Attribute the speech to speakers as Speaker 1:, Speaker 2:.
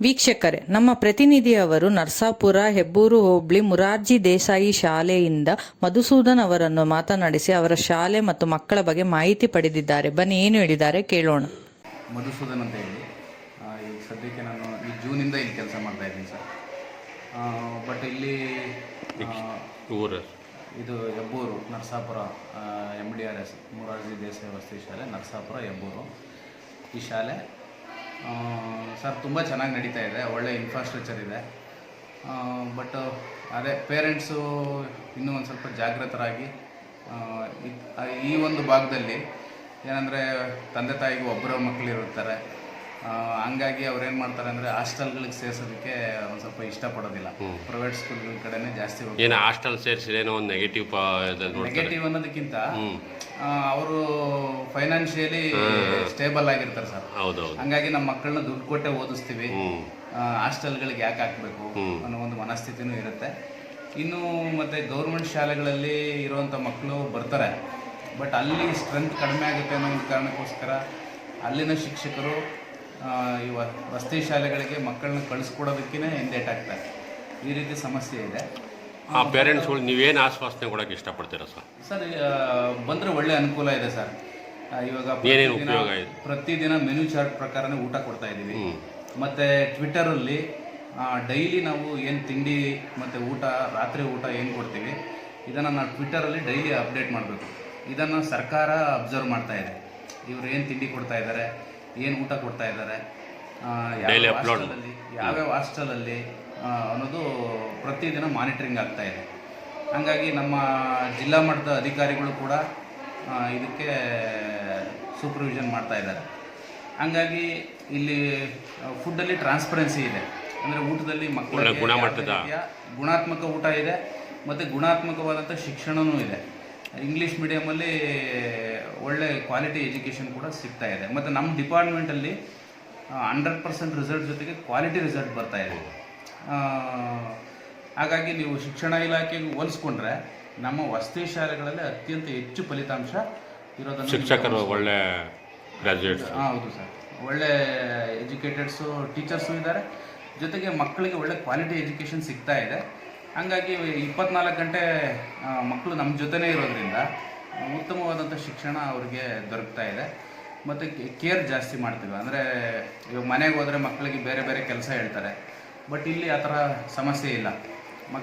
Speaker 1: ವೀಕ್ಷಕರೇ ನಮ್ಮ ಪ್ರತಿನಿಧಿಯವರು ನರ್ಸಾಪುರ ಹೆಬ್ಬೂರು ಹೋಬ್ಳಿ ಮುರಾರ್ಜಿ ದೇಸಾಯಿ ಶಾಲೆಯಿಂದ ಮಧುಸೂದನ್ ಅವರನ್ನು ಮಾತನಾಡಿಸಿ ಅವರ ಶಾಲೆ ಮತ್ತು ಮಕ್ಕಳ ಬಗ್ಗೆ ಮಾಹಿತಿ ಪಡೆದಿದ್ದಾರೆ. ಬನ್ನಿ ಏನು ಹೇಳಿದ್ದಾರೆ ಕೇಳೋಣ.
Speaker 2: ಮಧುಸೂದನ್ ಅಂತ ಹೇಳಿ. ಆ, ಈಗ ಸದ್ಯಕ್ಕೆ ನಾನು ಈ ಜೂನಿಂದ ಇಲ್ಲಿ ಕೆಲಸ ಮಾಡ್ತಾ ಇದ್ದೀನಿ ಸರ್. ಬಟ್ ಇಲ್ಲಿ ಇದು Hebbur Narsapura M D R S Murarji Desai ವಸತಿ ಶಾಲೆ ನರ್ಸಾಪುರ ಹೆಬ್ಬೂರು. ಈ ಶಾಲೆ ಸರ್ ತುಂಬ ಚೆನ್ನಾಗಿ ನಡೀತಾ ಇದೆ ಒಳ್ಳೆ ಇನ್ಫ್ರಾಸ್ಟ್ರಕ್ಚರ್ ಇದೆ. ಬಟ್ ಅದೇ ಪೇರೆಂಟ್ಸು ಇನ್ನೂ ಒಂದು ಸ್ವಲ್ಪ ಜಾಗೃತರಾಗಿ ಈ- ಒಂದು ಭಾಗದಲ್ಲಿ ಏನಂದರೆ ತಂದೆ ತಾಯಿಗೂ ಒಬ್ಬರ ಮಕ್ಕಳಿರುತ್ತಾರೆ ಹಂಗಾಗಿ ಅವ್ರು ಏನು ಮಾಡ್ತಾರೆ ಅಂದರೆ ಹಾಸ್ಟೆಲ್ಗಳಿಗೆ ಸೇರಿಸೋದಕ್ಕೆ ಒಂದು ಸ್ವಲ್ಪ ಇಷ್ಟಪಡೋದಿಲ್ಲ. ಪ್ರೈವೇಟ್ ಸ್ಕೂಲ್ಗಳ ಕಡೆನೇ ಜಾಸ್ತಿ ಹೋಗ್ತಾರೆ.
Speaker 3: ಏನು ಹಾಸ್ಟೆಲ್ ಸೇರಿಸಿ ಏನೋ ಒಂದು ನೆಗೆಟಿವ್
Speaker 2: ನೆಗೆಟಿವ್ ಅನ್ನೋದಕ್ಕಿಂತ ಅವರು ಫೈನಾನ್ಷಿಯಲಿ ಸ್ಟೇಬಲ್ ಆಗಿರ್ತಾರೆ ಸರ್.
Speaker 3: ಹೌದೌದು.
Speaker 2: ಹಂಗಾಗಿ ನಮ್ಮ ಮಕ್ಕಳನ್ನ ದುಡ್ಡು ಕೊಟ್ಟೆ ಓದಿಸ್ತೀವಿ.
Speaker 3: ಹಾಸ್ಟೆಲ್
Speaker 2: ಹಾಸ್ಟೆಲ್ಗಳಿಗೆ ಯಾಕೆ ಹಾಕಬೇಕು ಅನ್ನೋ ಒಂದು ಮನಸ್ಥಿತಿನೂ ಇರುತ್ತೆ. ಇನ್ನು ಮತ್ತೆ ಗೌರ್ಮೆಂಟ್ ಶಾಲೆಗಳಲ್ಲಿ ಇರುವಂಥ ಮಕ್ಕಳು ಬರ್ತಾರೆ. ಬಟ್ ಅಲ್ಲಿ ಸ್ಟ್ರೆಂತ್ ಕಡಿಮೆ ಆಗುತ್ತೆ ಅನ್ನೋ ಒಂದು ಕಾರಣಕ್ಕೋಸ್ಕರ ಅಲ್ಲಿನ ಶಿಕ್ಷಕರು ಇವ ವಸತಿ ಶಾಲೆಗಳಿಗೆ ಮಕ್ಕಳನ್ನ ಕಳಿಸ್ಕೊಡೋದಕ್ಕೇ ಹಿಂದೇಟಾಗ್ತಾರೆ ಈ ರೀತಿ ಸಮಸ್ಯೆ ಇದೆ.
Speaker 3: ಆ ಪೇರೆಂಟ್ಸ್ಗಳು ನೀವೇನು ಆಶ್ವಾಸನೆ ಕೊಡೋಕೆ ಇಷ್ಟಪಡ್ತೀರಾ ಸರ್?
Speaker 2: ಸರ್ ಬಂದರೆ ಒಳ್ಳೆ ಅನುಕೂಲ ಇದೆ ಸರ್. ಇವಾಗ
Speaker 3: ಏನೇನು
Speaker 2: ಪ್ರತಿದಿನ-
Speaker 3: ಉಪಯೋಗ ಇದೆ?
Speaker 2: ಪ್ರತಿದಿನ ಮೆನು ಚಾರ್ಟ್ ಪ್ರಕಾರನೇ ಊಟ ಕೊಡ್ತಾ ಇದ್ದೀವಿ. ಮತ್ತೆ ಟ್ವಿಟ್ಟರಲ್ಲಿ ಡೈಲಿ ನಾವು ಏನು ತಿಂಡಿ ಮತ್ತು ಊಟ ರಾತ್ರಿ ಊಟ ಏನು ಕೊಡ್ತೀವಿ ಇದನ್ನು ನಾವು ಟ್ವಿಟ್ಟರಲ್ಲಿ ಡೈಲಿ ಅಪ್ಡೇಟ್ ಮಾಡಬೇಕು. ಇದನ್ನು ಸರ್ಕಾರ ಅಬ್ಸರ್ವ್ ಮಾಡ್ತಾ ಇದೆ. ಇವರು ಏನು ತಿಂಡಿ ಕೊಡ್ತಾ ಇದ್ದಾರೆ ಏನು ಊಟ ಕೊಡ್ತಾ ಇದ್ದಾರೆ ಆ,
Speaker 3: Daily
Speaker 2: ಯಾವ್ಯಾವ
Speaker 3: upload.
Speaker 2: ಹಾಸ್ಟೆಲಲ್ಲಿ ಯಾವ್ಯಾವ ಹಾಸ್ಟೆಲಲ್ಲಿ ಆ, ಅನ್ನೋದು ಪ್ರತಿದಿನ ಮಾನಿಟ್ರಿಂಗ್ ಆಗ್ತಾ ಇದೆ. ಹಂಗಾಗಿ ನಮ್ಮ ಜಿಲ್ಲಾ ಮಟ್ಟದ ಅಧಿಕಾರಿಗಳು ಕೂಡ ಇದಕ್ಕೆ ಸೂಪರ್ವಿಷನ್ ಮಾಡ್ತಾ ಇದ್ದಾರೆ. ಹಂಗಾಗಿ ಇಲ್ಲಿ ಫುಡ್ಡಲ್ಲಿ ಟ್ರಾನ್ಸ್ಪರೆನ್ಸಿ ಇದೆ. ಅಂದರೆ ಊಟದಲ್ಲಿ
Speaker 3: ಮಕ್ಕಳ ಗುಣಮಟ್ಟದ-
Speaker 2: ಗುಣಾತ್ಮಕ ಊಟ ಇದೆ ಮತ್ತು ಗುಣಾತ್ಮಕವಾದಂಥ ಶಿಕ್ಷಣವೂ ಇದೆ. ಇಂಗ್ಲೀಷ್ ಮೀಡಿಯಮಲ್ಲಿ ಒಳ್ಳೆ ಕ್ವಾಲಿಟಿ ಎಜುಕೇಷನ್ ಕೂಡ ಸಿಗ್ತಾ ಇದೆ. ಮತ್ತು ನಮ್ಮ ಡಿಪಾರ್ಟ್ಮೆಂಟಲ್ಲಿ ಹಂಡ್ರೆಡ್ ಪರ್ಸೆಂಟ್ ರಿಸಲ್ಟ್ ಜೊತೆಗೆ ಕ್ವಾಲಿಟಿ ರಿಸಲ್ಟ್ ಬರ್ತಾ ಇದೆ. ಹಾಗಾಗಿ ನೀವು ಶಿಕ್ಷಣ ಇಲಾಖೆಗೆ ಹೋಲಿಸ್ಕೊಂಡ್ರೆ ನಮ್ಮ ವಸತಿ ಶಾಲೆಗಳಲ್ಲಿ ಅತ್ಯಂತ ಹೆಚ್ಚು ಫಲಿತಾಂಶ ಇರೋದನ್ನು
Speaker 3: ಶಿಕ್ಷಕರು. ಒಳ್ಳೆ ಗ್ರಾಜುಯೇಟ್ಸ್
Speaker 2: ಹೌದು ಸರ್. ಒಳ್ಳೆ ಎಜುಕೇಟೆಡ್ಸು ಟೀಚರ್ಸು ಇದ್ದಾರೆ. ಜೊತೆಗೆ ಮಕ್ಕಳಿಗೆ ಒಳ್ಳೆ ಕ್ವಾಲಿಟಿ ಎಜುಕೇಷನ್ ಸಿಗ್ತಾ ಇದೆ. ಹಾಗಾಗಿ ಇಪ್ಪತ್ನಾಲ್ಕು ಗಂಟೆ ಮಕ್ಕಳು ನಮ್ಮ ಜೊತೆನೇ ಇರೋದ್ರಿಂದ ಉತ್ತಮವಾದಂಥ ಶಿಕ್ಷಣ ಅವ್ರಿಗೆ ದೊರಕ್ತಾ ಇದೆ. ಮತ್ತು ಕೇರ್ ಜಾಸ್ತಿ ಮಾಡ್ತೀವಿ. ಅಂದರೆ ಇವಾಗ ಮನೆಗೆ ಹೋದರೆ ಮಕ್ಕಳಿಗೆ ಬೇರೆ ಬೇರೆ ಕೆಲಸ ಹೇಳ್ತಾರೆ. ಬಟ್ ಇಲ್ಲಿ ಆ ಥರ ಸಮಸ್ಯೆ ಇಲ್ಲ.